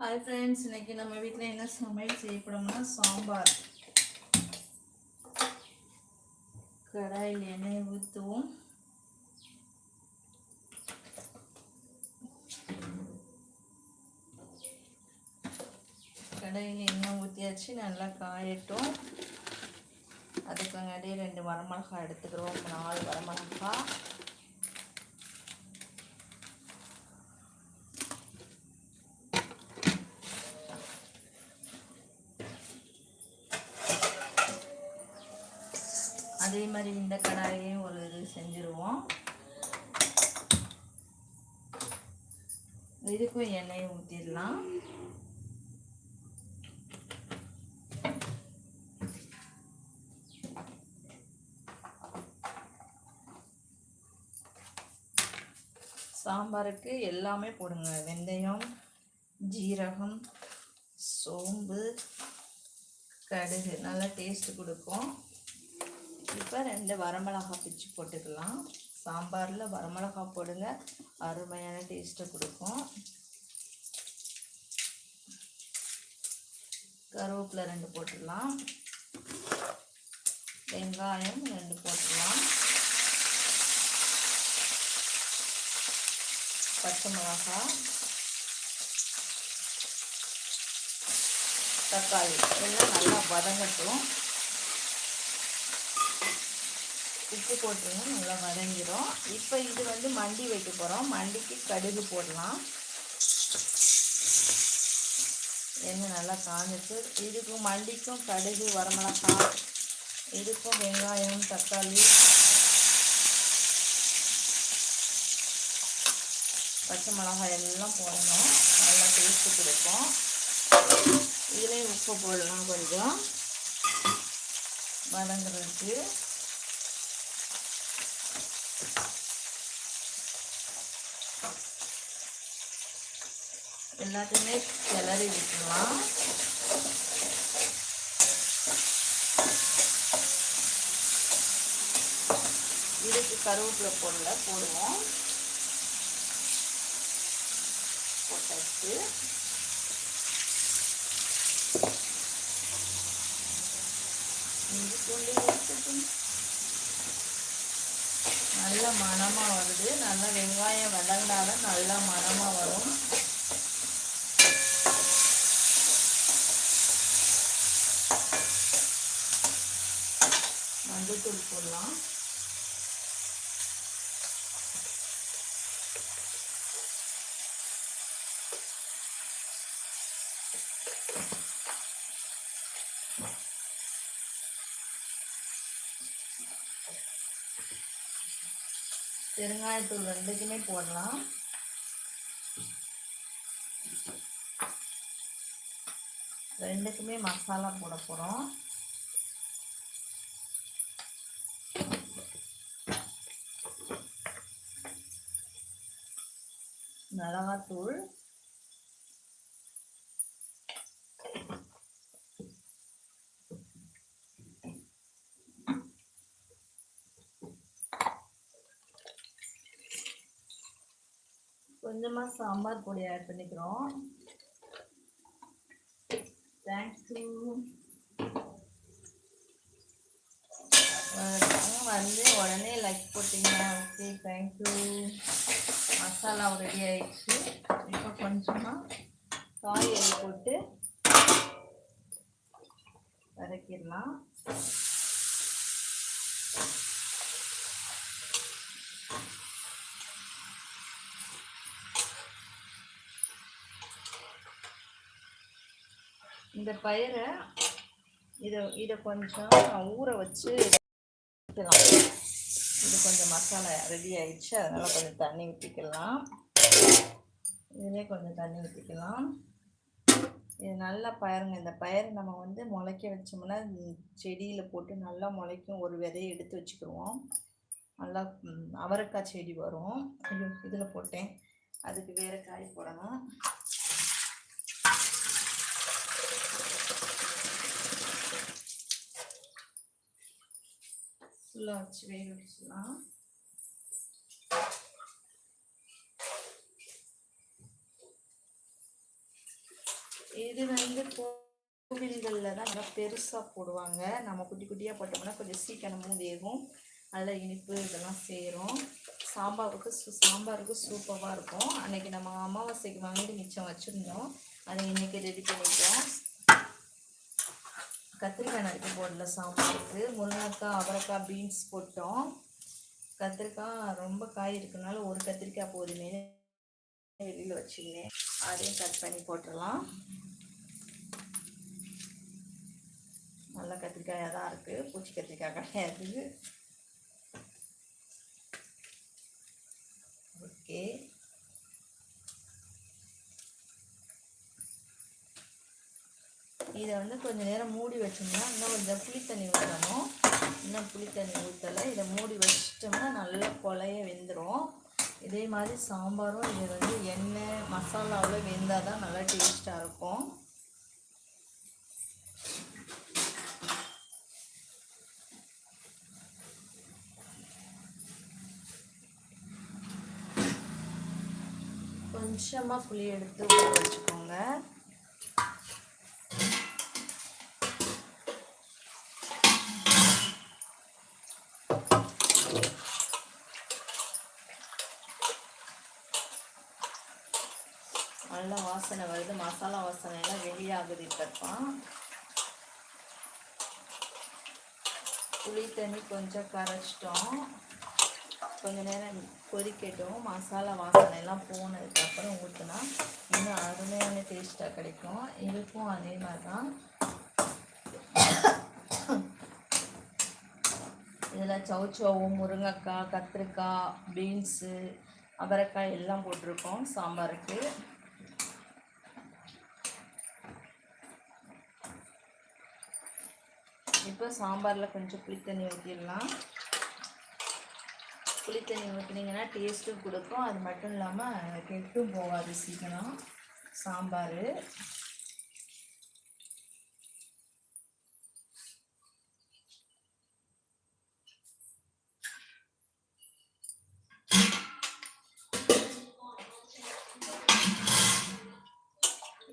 Hi friends இன்றைக்கி நம்ம வீட்டில் என்ன சமையல் செய்யப்படும்னா சாம்பார். கடாயில் எண்ணெய் ஊற்றுவோம் கடாயில் எண்ணெய் ஊற்றியாச்சு நல்லா காயட்டும். அதுக்கு ரெண்டு வரமிளகாய் எடுத்துக்கிறோம். நாலு வரமிளகாய் அதே மாதிரி இந்த கடாயையும் ஒரு இது செஞ்சுருவோம். இதுக்கும் எண்ணெயை ஊற்றிடலாம் சாம்பாருக்கு எல்லாமே போடுங்க. வெந்தயம் ஜீரகம் சோம்பு கடுகு. நல்லா டேஸ்ட் கொடுக்கும். இப்போ ரெண்டு வரமிளகா பிச்சு போட்டுக்கலாம். சாம்பாரில் வரமிளகா போடுங்க. அருமையான டேஸ்ட்டை கொடுக்கும். கருவேப்பிலை ரெண்டு போட்டுடலாம். வெங்காயம் ரெண்டு போட்டுடலாம். பச்சை மிளகா. தக்காளி. எல்லாம் நல்லா வதங்கட்டும். உப்பு போட்டுருங்க நல்லா வதங்கிடும் இப்போ இது வந்து மண்டி வைக்க போகிறோம் மண்டிக்கு கடுகு போடலாம். எண்ணெய் நல்லா காஞ்சிச்சு இதுக்கும் மண்டிக்கும் கடுகு வரமிளகாய் இதுக்கும் வெங்காயம் தக்காளி பச்சை மிளகாய் எல்லாம் போடணும். நல்லா டேஸ்ட்டு கொடுக்கும் இதுலேயும் உப்பு போடலாம் கொஞ்சம். வதங்குறதுக்கு. எல்லாத்தையுமே கிளறி விட்டுலாம் இதுக்கு கருவேப்பிலை பொருளை போடுவோம். போட்டாச்சு. நல்ல மணமாக வருது. நல்லா வெங்காயம் வதங்கினாலும் நல்ல மணமாக வரும். மஞ்சத்தூள் போடலாம். பெருங்காயத்தூள் ரெண்டுக்குமே போடலாம். ரெண்டுக்குமே மசாலா போட போகிறோம் மிளகாத்தூள். கொஞ்சமாக சாம்பார் பொடி ஆட் பண்ணிக்கிறோம். தேங்க்யூ வந்து உடனே லைக் போட்டிங்க ஓகே தேங்க்யூ மசாலா ரெடி ஆயிடுச்சு. இப்போ கொஞ்சமாக காய்கறி போட்டு வதக்கிடலாம். இந்த பயிரை இதை இதை கொஞ்சம் ஊற வச்சு எடுத்துக்கலாம் கொஞ்சம் மசாலா ரெடி ஆயிடுச்சு. அதனால் கொஞ்சம் தண்ணி ஊற்றிக்கலாம் இதிலே கொஞ்சம் தண்ணி ஊற்றிக்கலாம் இது நல்லா பயிருங்க இந்த பயிர் நம்ம வந்து முளைக்க வச்சோம்னா செடியில் போட்டு நல்லா முளைக்கும். ஒரு விதையை எடுத்து வச்சுக்கிடுவோம் நல்லா அவரைக்காய் செடி வரும். இதில் போட்டேன். அதுக்கு வேறு காய் போடணும். ஃபுல்லாக வச்சு வேக வச்சுக்கலாம். இது வந்து கோவில்களில் தான் நல்லா பெருசாக போடுவாங்க. நம்ம குட்டி குட்டியாக போட்டோம்னா கொஞ்சம் சீக்கிரமும் வேகும். நல்ல இனிப்பு இதெல்லாம் சேரும். சாம்பாருக்கு சு சாம்பாருக்கு சூப்பராக இருக்கும். அன்னைக்கு நம்ம அமாவாசைக்கு வாங்கி மிச்சம் வச்சுருந்தோம். அதை இன்றைக்கி ரெடி பண்ணிட்டோம் கத்திரிக்காய் நறுக்கி போடல சாம்பாருக்கு. முருங்கைக்காய் அவரைக்காய் பீன்ஸ் போட்டோம். கத்திரிக்காய் ரொம்ப காய் இருக்கனால ஒரு கத்திரிக்காய் போதுமே. வெளியில் வச்சுருந்தேன் அதையும் கட் பண்ணி போட்டுடலாம். நல்ல கத்திரிக்காயாக தான் இருக்குது பூச்சி கத்திரிக்காய் கிடையாது. ஓகே. இதை வந்து கொஞ்சம் நேரம் மூடி வச்சோம்னா இன்னும் கொஞ்சம் புளி தண்ணி ஊற்றணும் இன்னும் புளித்தண்ணி ஊற்றலை இதை மூடி வச்சிட்டோம்னா நல்லா கொலைய வெந்துடும் இதே மாதிரி சாம்பாரும் இது வந்து எண்ணெய் மசாலாவில் வெந்தால் தான் நல்லா டேஸ்ட்டாக இருக்கும். கொஞ்சமாக புளி எடுத்து ஊற வச்சுக்கோங்க நல்ல வாசனை வருது. மசாலா வாசனை எல்லாம் வெளியாகுது இப்போதான். புளி தண்ணி கொஞ்சம் கரைச்சிட்டோம். கொஞ்ச நேரம் கொதிக்கட்டும். மசாலா வாசனை எல்லாம் போனதுக்கப்புறம் ஊற்றினா இன்னும் அருமையான டேஸ்ட்டாக கிடைக்கும். இதுக்கும் அதே மாதிரி தான் இதில் சவுச்சோவும் முருங்கைக்காய் கத்திரிக்காய் பீன்ஸு அவரைக்காய் எல்லாம் போட்டிருக்கோம் சாம்பாருக்கு. இப்போ சாம்பாரில் கொஞ்சம் புளித்தண்ணி ஊற்றிடலாம் புளித்தண்ணி ஊற்றினீங்கன்னா டேஸ்ட்டும் கொடுக்கும். அது மட்டும் இல்லாமல் கெட்டும் போகாது சீக்கிரம். சாம்பார்.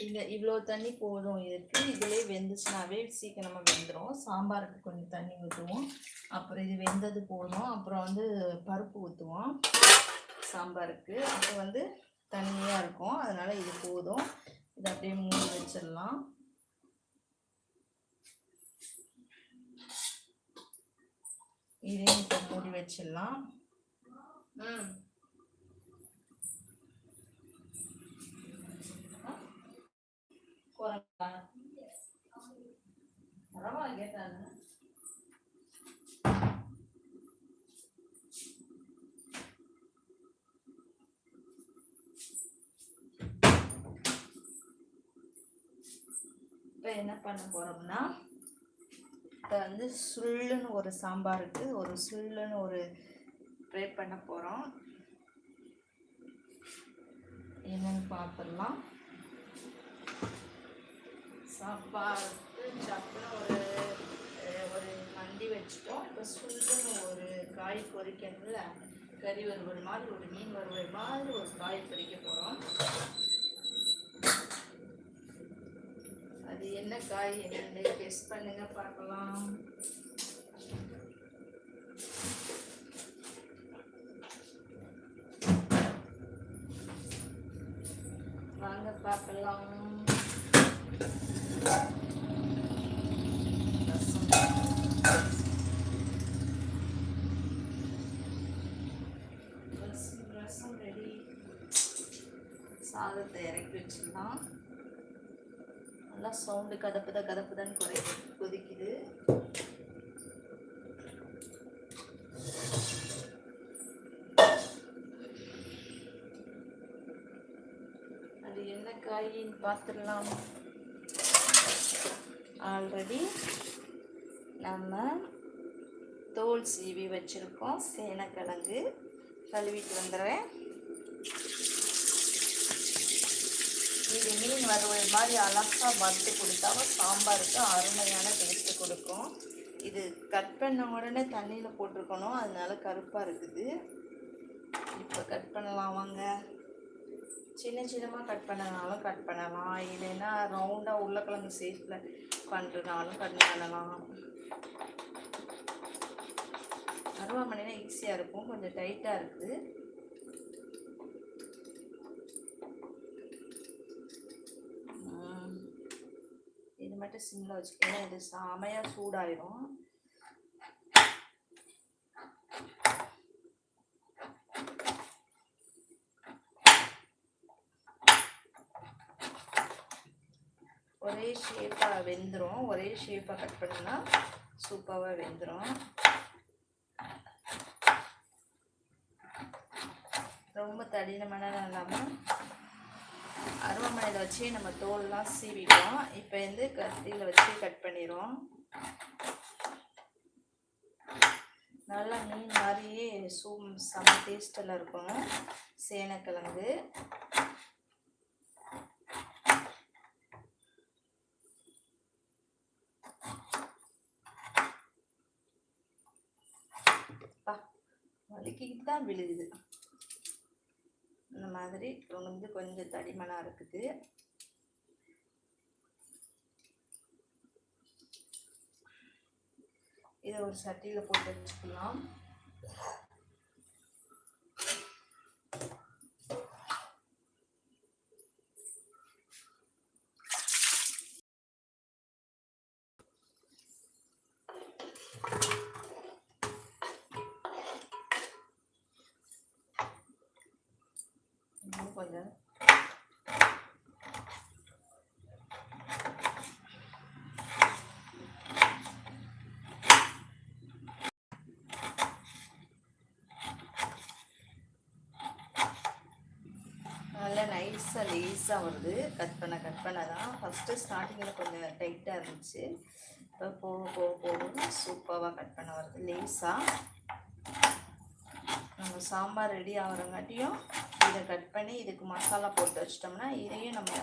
இந்த இவ்வளோ தண்ணி போதும். இதுக்கு இதிலே வெந்துச்சுனாவே சீக்கிரமாக வெந்துடும் சாம்பாருக்கு கொஞ்சம் தண்ணி ஊற்றுவோம் அப்புறம் இது வெந்தது போதும். அப்புறம் வந்து பருப்பு ஊற்றுவோம் சாம்பாருக்கு. அப்போ வந்து தண்ணியாக இருக்கும். அதனால் இது போதும். இதை அப்படியே மூடி வச்சிடலாம். இதையும் இப்போ மூடி வச்சிடலாம். ம். பரவாயில்ல கேட்டாங்க. இப்போ என்ன பண்ண போகிறோம்னா இப்போ வந்து சுள்ளுன்னு ஒரு சாம்பாருக்கு ஒரு சுள்ளுன்னு ஒரு ட்ரை பண்ண போகிறோம் என்னன்னு பார்த்துடலாம் சாப்பாடு சப்புன்னு ஒரு ஒரு மண்டி வச்சுட்டோம். இப்போ சுல்லுன்னு ஒரு காய் பொரிக்கணும்ல கறி வறுவல் மாதிரி ஒரு மீன் வறுவல் மாதிரி ஒரு காய் பொறிக்க போகிறோம் அது என்ன காய் என்னன்னு டெஸ்ட் பண்ணுங்க பார்க்கலாம். வாங்க பார்க்கலாம். சாதத்தை இறக்கி வச்சிடலாம் நல்லா சவுண்டு கதப்புத கதப்புதான்னு குறை கொதிக்குது. அது என்ன காயின்னு பார்த்துடலாம் ஆல்ரெடி நம்ம தோல் சீவி வச்சுருக்கோம். சேனக்கிழங்கு கழுவிட்டு வந்துடுறேன். இது மீன் வறுவல் மாதிரி அழகாக வறுத்து கொடுத்தா சாம்பாருக்கு அருமையான டேஸ்ட்டு கொடுக்கும். இது கட் பண்ண உடனே தண்ணியில் போட்டிருக்கணும். அதனால கருப்பாக இருக்குது. இப்போ கட் பண்ணலாம் வாங்க. சின்ன சின்னமாக கட் பண்ணனாலும் கட் பண்ணலாம். இல்லைன்னா ரவுண்டாக உருளைக்கிழங்கு சேஃபில் பண்ணுறதுனாலும் கட் பண்ணலாம். அருவாமனைனா ஈஸியாக இருக்கும். கொஞ்சம் டைட்டாக இருக்குது ம். இது மட்டும் சிம்மில் வச்சுக்கோங்க இது செமையாக சூடாயிரும். ஒரே ஷேப்பாக வெந்துடும் ஒரே ஷேப்பாக கட் பண்ணினா சூப்பராக வெந்துடும் ரொம்ப தடினமான இல்லாமல் அருவாமனையில் வச்சு நம்ம தோல்லாம் சீவிட்டோம் இப்போ வந்து கத்தியில் வச்சு கட் பண்ணிடுவோம். நல்லா மீன் மாதிரியே சூ செம டேஸ்டெல்லாம் இருக்கும். சேனக்கிழங்கு. அப்பா, வலிக்கிட்டு தான் விழுகுது. மாதிரி வந்து கொஞ்சம் தடிமனாக இருக்குது. இதை ஒரு சட்டியில் போட்டு வச்சுக்கலாம். கொஞ்சம் நல்லா நைஸாக லேஸாக வருது. கட் பண்ண கட் பண்ண தான். ஃபஸ்ட்டு ஸ்டார்டிங்கில் கொஞ்சம் டைட்டாக இருந்துச்சு. இப்போ போக போக போக சூப்பராக கட் பண்ண வருது. லேஸாக நம்ம சாம்பார் ரெடி ஆகிறங்காட்டியும் இதை கட் பண்ணி இதுக்கு மசாலா போட்டு வச்சிட்டோம்னா இதையும் நம்ம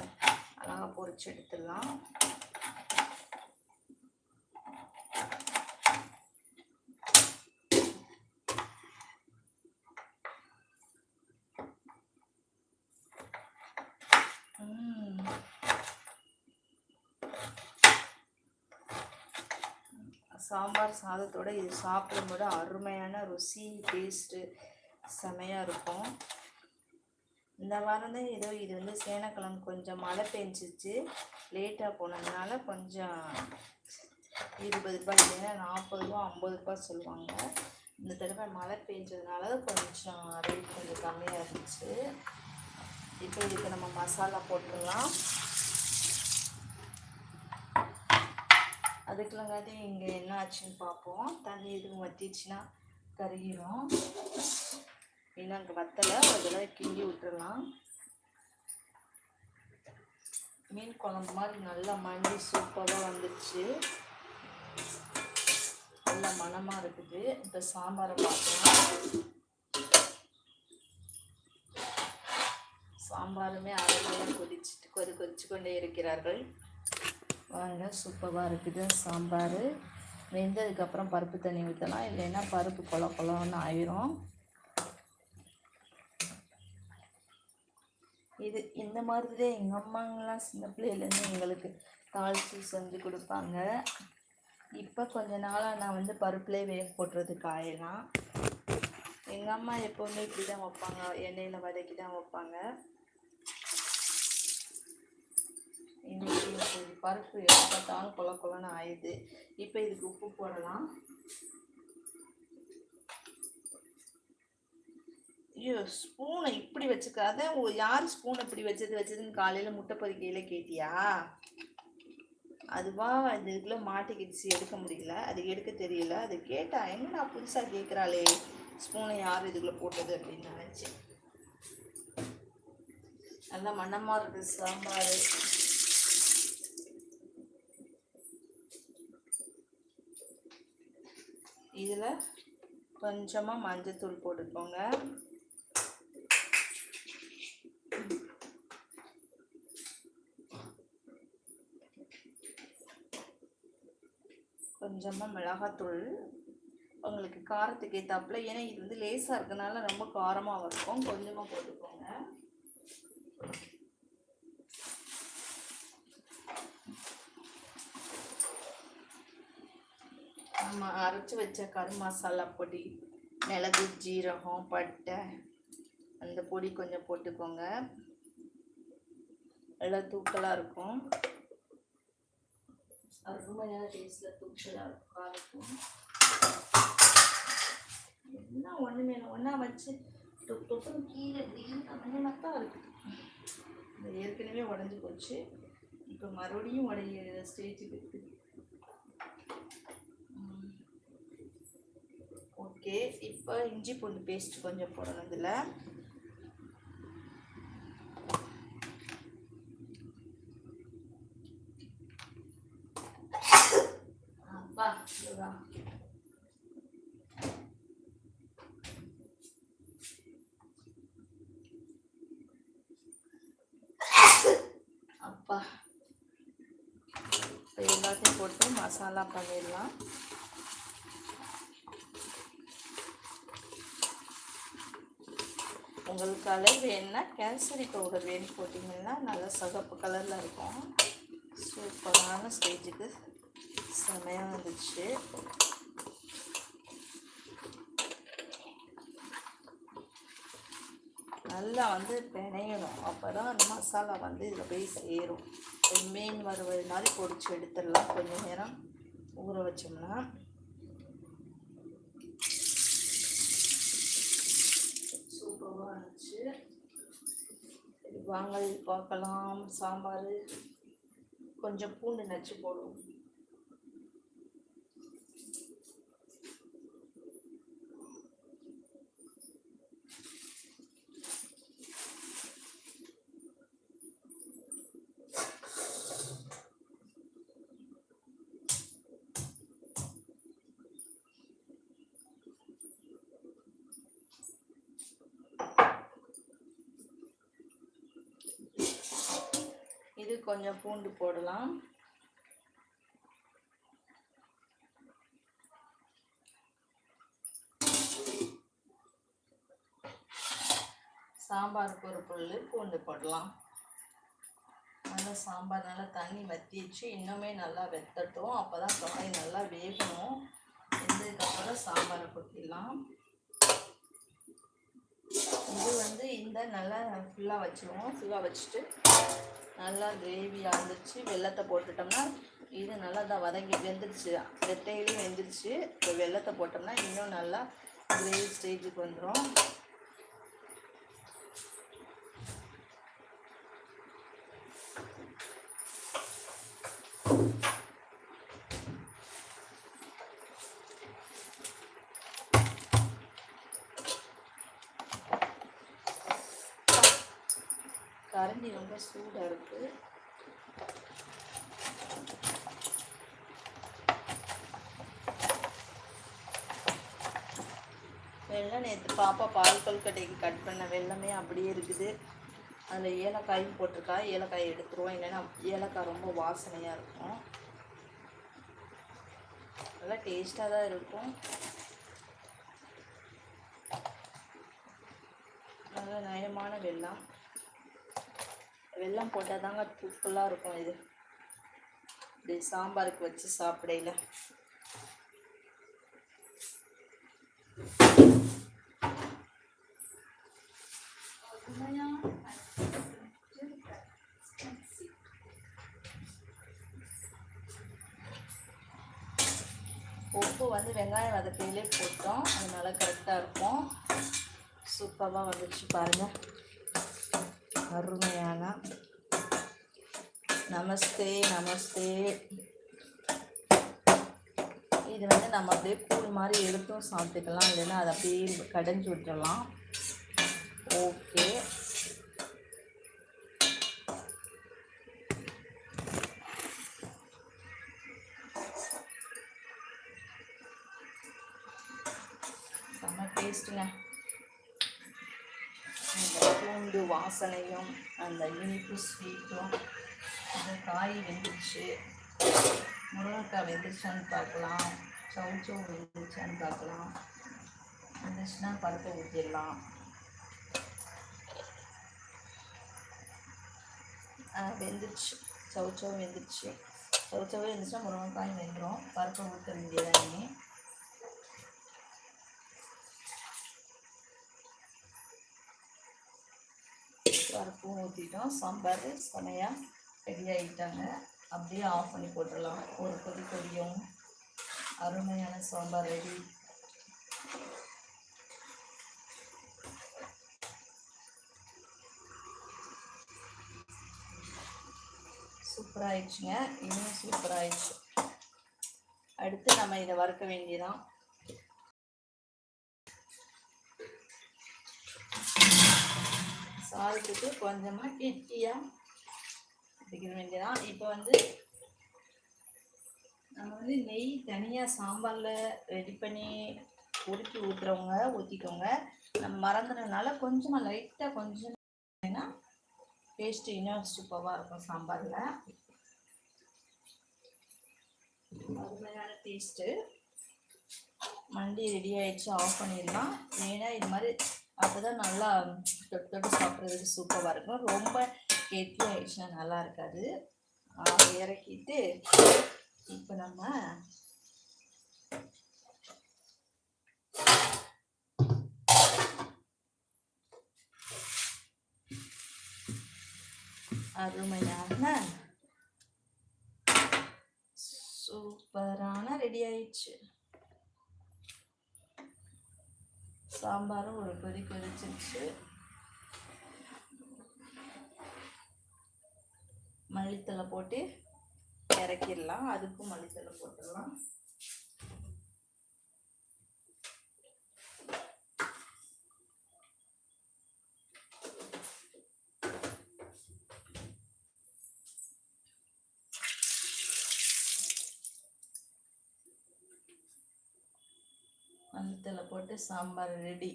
அழகாக பொறிச்சு எடுத்துடலாம். சாம்பார் சாதத்தோட இது சாப்பிடும்போது அருமையான ருசி டேஸ்ட்டு செமையாக இருக்கும். இந்த வாரம் தான் ஏதோ இது வந்து சேனக்கிழங்கு கொஞ்சம் மழை பெஞ்சிச்சு. லேட்டாக போனதுனால கொஞ்சம் இருபது ரூபாய் இல்லைன்னா நாற்பது ரூபா ஐம்பது ரூபாய் சொல்லுவாங்க. இந்த தடவை மழை பெஞ்சதுனால கொஞ்சம் ரேட் கொஞ்சம் கம்மியாக இருந்துச்சு. இப்போ இதுக்கு நம்ம மசாலா போட்டுடலாம் அதுக்குள்ளங்காட்டி இங்கே என்ன ஆச்சுன்னு பார்ப்போம். தண்ணி எதுவும் வத்திச்சுன்னா கருகிரும். இன்னும் அங்கே வத்தலை அதெல்லாம் கிண்டி விட்டுறலாம். மீன் குழம்பு மாதிரி நல்லா மண்டி சூப்பராக வந்துடுச்சு நல்ல மணமாக இருக்குது. இப்போ சாம்பாரை பார்க்கலாம். சாம்பாருமே அழகாக கொதிச்சுட்டு கொதி கொதிச்சு கொண்டே இருக்கிறார்கள். வாங்க சூப்பராக இருக்குது சாம்பார். வெந்ததுக்கப்புறம் பருப்பு தண்ணி ஊற்றலாம் இல்லைன்னா பருப்பு கொல கொலன்னு ஆயிரும். இது இந்த மாதிரி தான் எங்கள் அம்மாங்கெல்லாம் சின்ன பிள்ளையிலேருந்து எங்களுக்கு தாளித்து செஞ்சு கொடுப்பாங்க. இப்போ கொஞ்ச நாளாக நான் வந்து பருப்புலேயே வேக போடுறது காயெல்லாம் எங்கள் அம்மா எப்போவுமே இப்படி தான் வைப்பாங்க. எண்ணெயில் வதக்கி தான் வைப்பாங்க. இன்னைக்கு பருப்பு எப்போ பார்த்தாலும் கொல கொலன்னு ஆயிடுது. இப்போ இதுக்கு உப்பு போடலாம். ஐயோ ஸ்பூனை இப்படி வச்சுக்காத. ஓ யார் ஸ்பூன் இப்படி வச்சது வச்சதுன்னு காலையில் முட்டை பொறிக்கையில் கேட்டியா? அதுவா இந்த இதுக்குள்ள மாட்டிக்கிடுச்சு எடுக்க முடியல. அது எடுக்க தெரியல. அது கேட்டா என்ன புதுசாக கேட்குறாளே ஸ்பூனை யார் இதுக்குள்ளே போட்டது அப்படின்னு நினச்சேன். நல்லா மண்ணமாக இருக்குது சாம்பார். இதில் கொஞ்சமாக மஞ்சத்தூள் போட்டுக்கோங்க. கொஞ்சமாக மிளகாத்தூள் உங்களுக்கு காரத்துக்கு ஏற்றாப்புல ஏன்னா இது வந்து லேசாக இருக்கனால ரொம்ப காரமாக இருக்கும் கொஞ்சமாக போட்டுக்கோங்க. நம்ம அரைச்சி வச்ச கரு மசாலா பொடி மிளகு ஜீரகம் பட்டை அந்த பொடி கொஞ்சம் போட்டுக்கோங்க. நல்லா தூக்கலாக இருக்கும். அருமையான டேஸ்ட்டில் தூக்கலாக இருக்கும் எல்லாம் ஒன்றுமே மேலே ஒன்றா வச்சு தொப்பு தொப்புன்னு கீழே இப்படின்னு கம்மியாக இருக்குது இது ஏற்கனவே உடஞ்சி போச்சு இப்போ மறுபடியும் உடைய ஸ்டேஜுக்கு இருக்குது ஓகே இப்போ இஞ்சி பூண்டு பேஸ்ட் கொஞ்சம் போடணும் இதில் அப்பா இதுதான் அப்பா இப்போ எல்லாத்தையும் போட்டு மசாலா பண்ணிடலாம். உங்களுக்கு கலர் வேணும்னா கேசரி பவுடர் வேணும் போட்டிங்கன்னா நல்லா சகப்பு கலரில் இருக்கும். சூப்பரான ஸ்டேஜுக்கு செம்மையாக வந்துச்சு நல்லா வந்து பிணையணும். அப்போ தான் அந்த மசாலா வந்து இதில் போய் சேரும். ஒரு மீன் வறுவல் மாதிரி பொடிச்சு எடுத்துடலாம். கொஞ்சம் நேரம் ஊற வச்சோம்னா. சூப்பராக இருந்துச்சு. வாங்கல் பார்க்கலாம். சாம்பார். கொஞ்சம் பூண்டு நச்சு போடுவோம் இது கொஞ்சம் பூண்டு போடலாம். சாம்பாருக்கு ஒரு புல் பூண்டு போடலாம். நல்லா சாம்பார் நல்லா தண்ணி வத்திச்சு இன்னுமே நல்லா வெத்தட்டும். அப்போ தான் காய் நல்லா வேகணும். வெந்ததுக்கப்புறம் சாம்பாரை கொட்டிடலாம். இது வந்து இந்த நல்லா ஃபுல்லாக வச்சுருவோம். ஃபுல்லாக வச்சுட்டு நல்லா கிரேவியாக இருந்துச்சு வெள்ளத்தை போட்டுட்டோம்னா இது நல்லா தான் வதங்கி வெந்துருச்சு. வெத்தையிலையும் வெந்துருச்சு. இப்போ வெள்ளத்தை போட்டோம்னா இன்னும் நல்லா கிரேவி ஸ்டேஜுக்கு வந்துடும் கரண்டி ரொம்ப சூடாக இருக்குது வெள்ளம் நேற்று பாப்பா பால் கொல்கட்டைக்கு கட் பண்ண வெள்ளமே அப்படியே இருக்குது. அதில் ஏலக்காயும் போட்டிருக்கா. ஏலக்காய் எடுத்துருவோம். இல்லைன்னா ஏலக்காய் ரொம்ப வாசனையாக இருக்கும். நல்லா டேஸ்ட்டாக தான் இருக்கும். நல்ல நயமான வெல்லம் வெள்ளம் போட்டால் தாங்க தூக்கலாக இருக்கும் இது. இப்படி சாம்பாருக்கு வச்சு சாப்பிடையில. உப்பு வந்து வெங்காயம் வதக்கையிலே போட்டோம். அதனால கரெக்டாக இருக்கும். சூப்பராக வந்துடுச்சு பாருங்கள் அருமையான. நமஸ்தே நமஸ்தே. இது வந்து நம்ம அப்படியே கூழ் மாதிரி எடுத்தும் சாப்பிட்டுக்கலாம். இல்லைன்னா அதை அப்படியே கடைஞ்சி விட்டுறலாம். ஓகே. செம்ம டேஸ்ட்டுங்க அந்த பூண்டு வாசனையும் அந்த இனிப்பு ஸ்வீட்டும் அந்த காய் வெந்துருச்சு முருங்கைக்காய் வெந்துருச்சான்னு பார்க்கலாம். சவுச்சோ வெந்துருச்சான்னு பார்க்கலாம். வந்துச்சுன்னா பருப்பை ஊற்றிடலாம் வெந்துருச்சு. சவுச்சவும் வெந்துருச்சு. சவுச்சவே இருந்துச்சுன்னா முருங்கைக்காயும் வெந்துடும் பருப்பை ஊற்ற வேண்டியதாக இனி. பருப்பும் ஊற்றிட்டோம் சாம்பார் செமையாக ரெடி ஆகிட்டாங்க அப்படியே ஆஃப் பண்ணி போட்டுடலாம். ஒரு கொதி கொதியும். அருமையான சாம்பார் ரெடி சூப்பராக ஆயிடுச்சுங்க இன்னும் சூப்பராக ஆயிடுச்சு அடுத்து நம்ம இதை வறுக்க வேண்டியதான் சாதத்துக்கு கொஞ்சமாக கெட்டியாக வைக்கிற வேண்டியதான் இப்போ வந்து நம்ம வந்து நெய் தனியாக சாம்பாரில் ரெடி பண்ணி உருக்கி ஊற்றுறவங்க ஊற்றிக்கோங்க நம்ம மறந்துடுறதுனால கொஞ்சமாக லைட்டாக கொஞ்சம் ஏன்னா டேஸ்ட்டு இன்னும் சூப்பராக இருக்கும் சாம்பாரில். அருமையான டேஸ்ட்டு மண்டி ரெடி ஆயிடுச்சு ஆஃப் பண்ணிடலாம். ஏன்னா இது மாதிரி அப்போ தான் நல்லா தொட்டு தொட்டு சாப்பிட்றதுக்கு சூப்பராக இருக்கும். ரொம்ப கெட்டி ஆயிடுச்சுன்னா நல்லா இருக்காது. இறக்கிட்டு இப்போ நம்ம அருமையான சூப்பரான ரெடி ஆயிடுச்சு. சாம்பாரும் ஒரு கொதி கொதிச்சிருச்சு மல்லித்தலை போட்டு இறக்கிடலாம். அதுக்கும் மல்லித்தலை போட்டுடலாம். மல்லித்தலை போட்டு சாம்பார் ரெடி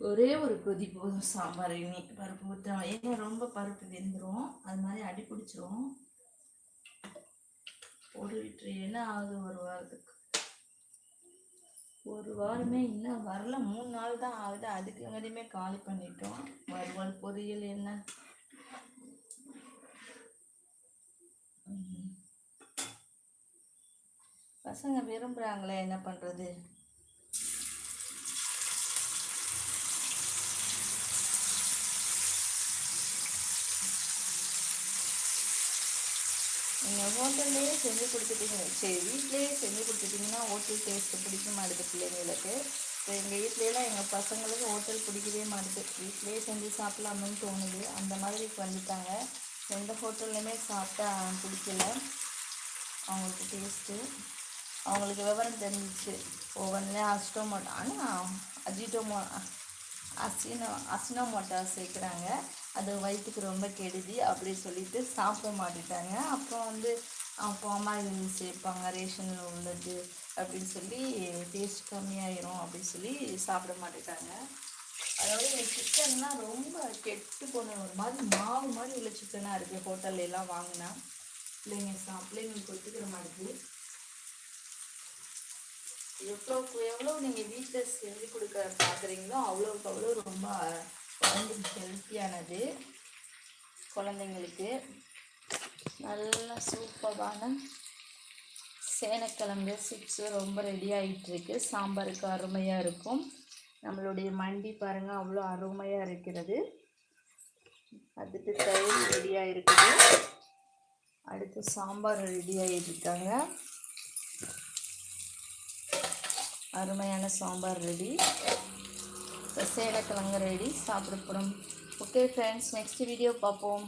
ஒரே ஒரு கொதி போதும் சாம்பார் இனி. பருப்பு ஊற்ற ஏன்னா ரொம்ப பருப்பு வெந்துடும் அது மாதிரி அடி பிடிச்சிரும். ஒரு லிட்டர் என்ன ஆகுது ஒரு வாரத்துக்கு? ஒரு வாரமே இன்னும் வரல. மூணு நாள் தான் ஆகுது. அதுக்கு முன்னாடியுமே காலி பண்ணிட்டோம். வறுவல் பொரியல் என்ன? பசங்க விரும்புகிறாங்களே என்ன பண்ணுறது நீங்கள் ஹோட்டல்லையே செஞ்சு கொடுத்துட்டீங்க. சரி வீட்லேயே செஞ்சு கொடுத்துட்டீங்கன்னா ஹோட்டல் டேஸ்ட்டு பிடிக்க மாட்டுது பிள்ளைங்களுக்கு. இப்போ எங்கள் வீட்லையெல்லாம் எங்கள் பசங்களுக்கு ஹோட்டல் பிடிக்கவே மாட்டுது. வீட்லேயே செஞ்சு சாப்பிட்லாமேன்னு தோணுது. அந்த மாதிரி வந்துட்டாங்க. எந்த ஹோட்டல்லையுமே சாப்பிட்டா பிடிக்கல. அவங்களுக்கு டேஸ்ட்டு. அவங்களுக்கு விவரம் தெரிஞ்சிச்சு. ஒவ்வொன்றுலேயும் அஸ்டோமோட்டா ஆனால் அஜிட்டோமோ அசினோ அசினோமோட்டா சேர்க்குறாங்க. அது வயிற்றுக்கு ரொம்ப கெடுதி அப்படி சொல்லிட்டு சாப்பிட மாட்டேட்டாங்க. அப்புறம் வந்து பாமாயில் சேர்ப்பாங்க ரேஷனில் உள்ளது அப்படின்னு சொல்லி டேஸ்ட் கம்மியாயிரும் அப்படின்னு சொல்லி சாப்பிட மாட்டேட்டாங்க. அதாவது இந்த சிக்கன்லாம் ரொம்ப கெட்டு போன ஒரு மாதிரி மாவு மாதிரி உள்ள சிக்கனாக இருக்குது ஹோட்டல்லாம் வாங்கினா. பிள்ளைங்க சா பிள்ளைங்களுக்கு ஒத்துக்கிற மாட்டேங்குது எவ்வளோக்கு எவ்வளோ நீங்கள் வீட்டில் செஞ்சு கொடுக்க பார்க்குறீங்களோ அவ்வளோக்கு அவ்வளோ ரொம்ப குழந்தைக்கு ஹெல்த்தியானது குழந்தைங்களுக்கு. நல்ல சூப்பரான சேனக்கிழங்கு சிப்ஸு ரொம்ப ரெடி ஆகிட்டுருக்கு சாம்பாருக்கு அருமையாக இருக்கும். நம்மளுடைய மண்டி பாருங்கள் அவ்வளோ அருமையாக இருக்கிறது. அடுத்து தயிர் ரெடியாக இருக்குது. அடுத்து சாம்பார் ரெடி ஆகிட்டுருக்காங்க அருமையான சாம்பார் ரெடி. இப்போ சேலக்கிழங்கு ரெடி. சாப்பிட போகிறோம் ஓகே ஃப்ரெண்ட்ஸ் நெக்ஸ்ட் வீடியோ பார்ப்போம்.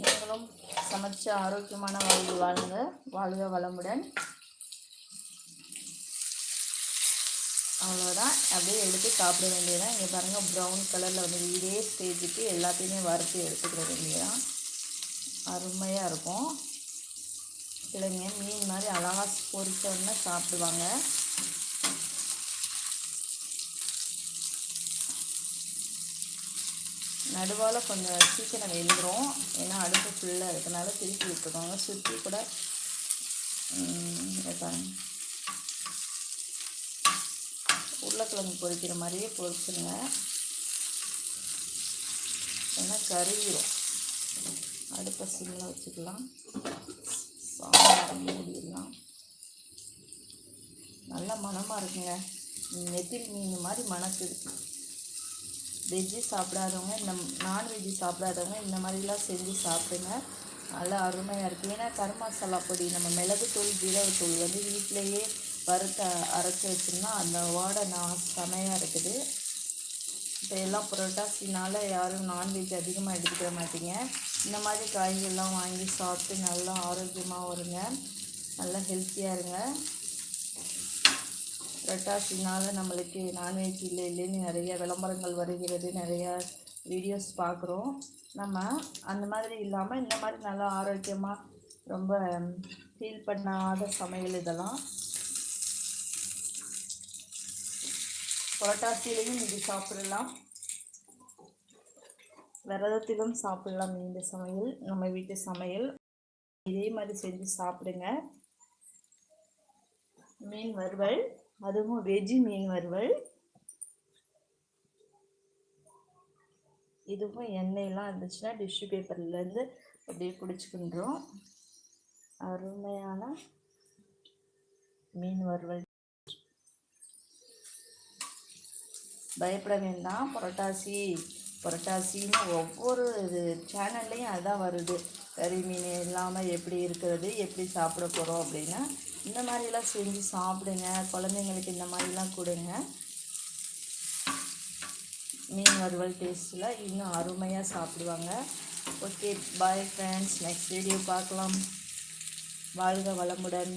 நீங்களும் சமைச்ச ஆரோக்கியமான வாழ்வு வாழுங்க. வாழ்க வளமுடன். அவ்வளோதான் அப்படியே எடுத்து சாப்பிட வேண்டியதான் இங்கே பாருங்கள் ப்ரௌன் கலரில் வந்து இதே ஸ்டேஜுக்கு எல்லாத்தையுமே வறுத்து எடுத்துக்கிற வேண்டியதான் அருமையாக இருக்கும். பிள்ளைங்க மீன் மாதிரி அழகாக பொறிச்சோடனே சாப்பிடுவாங்க. நடுவால் கொஞ்சம் சீக்கிரம் வெந்துடும் ஏன்னா அடுப்பு ஃபுல்லாக இருக்கனால திருப்பி விட்டுருவாங்க. சுற்றி கூட பாருங்க. உருளைக்கிழங்கு பொரிக்கிற மாதிரியே பொரிச்சுருங்க. ஏன்னா கருகிடும் அடுப்பை சிம்மில் வச்சுக்கலாம். சாம்பார் மூடிடலாம் நல்ல மணமாக இருக்குங்க. நெத்தில் மீன் மாதிரி மணக்குது வெஜ்ஜு சாப்பிடாதவங்க இந்த நான்வெஜ்ஜு சாப்பிடாதவங்க இந்த மாதிரிலாம் செஞ்சு சாப்பிடுங்க. நல்லா அருமையாக இருக்குது ஏன்னா கரம் மசாலா பொடி நம்ம மிளகுத்தூள் ஜீரகத்தூள் வந்து வீட்டிலையே வறுத்த அரைச்சி வச்சோம்னா அந்த வாடை நான் செமையாக இருக்குது. இப்போ எல்லாம் புரோட்டாசினால யாரும் நான்வெஜ் அதிகமாக எடுத்துக்கிற மாட்டீங்க. இந்த மாதிரி காய்கறிலாம் வாங்கி சாப்பிட்டு நல்லா ஆரோக்கியமாக வருங்க நல்லா ஹெல்த்தியாக இருங்க. புரட்டாசினால் நம்மளுக்கு நான்வெஜ் இல்லை இல்லைன்னு நிறைய விளம்பரங்கள் வருகிறது நிறையா வீடியோஸ் பார்க்குறோம். நம்ம அந்த மாதிரி இல்லாமல் இந்த மாதிரி நல்லா ஆரோக்கியமாக ரொம்ப ஃபீல் பண்ணாத சமையல் இதெல்லாம். புரட்டாசிலையும் இது சாப்பிடலாம். விரதத்திலும் சாப்பிடலாம் இந்த சமையல் நம்ம வீட்டு சமையல். இதே மாதிரி செஞ்சு சாப்பிடுங்க. மீன் வறுவல். அதுவும் வெஜ்ஜி மீன் வறுவல் இதுவும் எண்ணெயெல்லாம் இருந்துச்சுன்னா டிஷ்யூ பேப்பர்லேருந்து அப்படியே பிடிச்சிக்கின்றோம் அருமையான மீன் வறுவல் பயப்பட வேண்டாம். புரட்டாசி புரட்டாசின்னு ஒவ்வொரு இது சேனல்லையும் அதுதான் வருது. கறி மீன் இல்லாமல் எப்படி இருக்கிறது எப்படி சாப்பிட போகிறோம் அப்படின்னா இந்த மாதிரிலாம் செஞ்சு சாப்பிடுங்க. குழந்தைங்களுக்கு இந்த மாதிரிலாம் கொடுங்க. மீன் வறுவல் டேஸ்ட்டில் இன்னும் அருமையாக சாப்பிடுவாங்க. Okay bye friends next video பார்க்கலாம். வாழ்க வளமுடன்.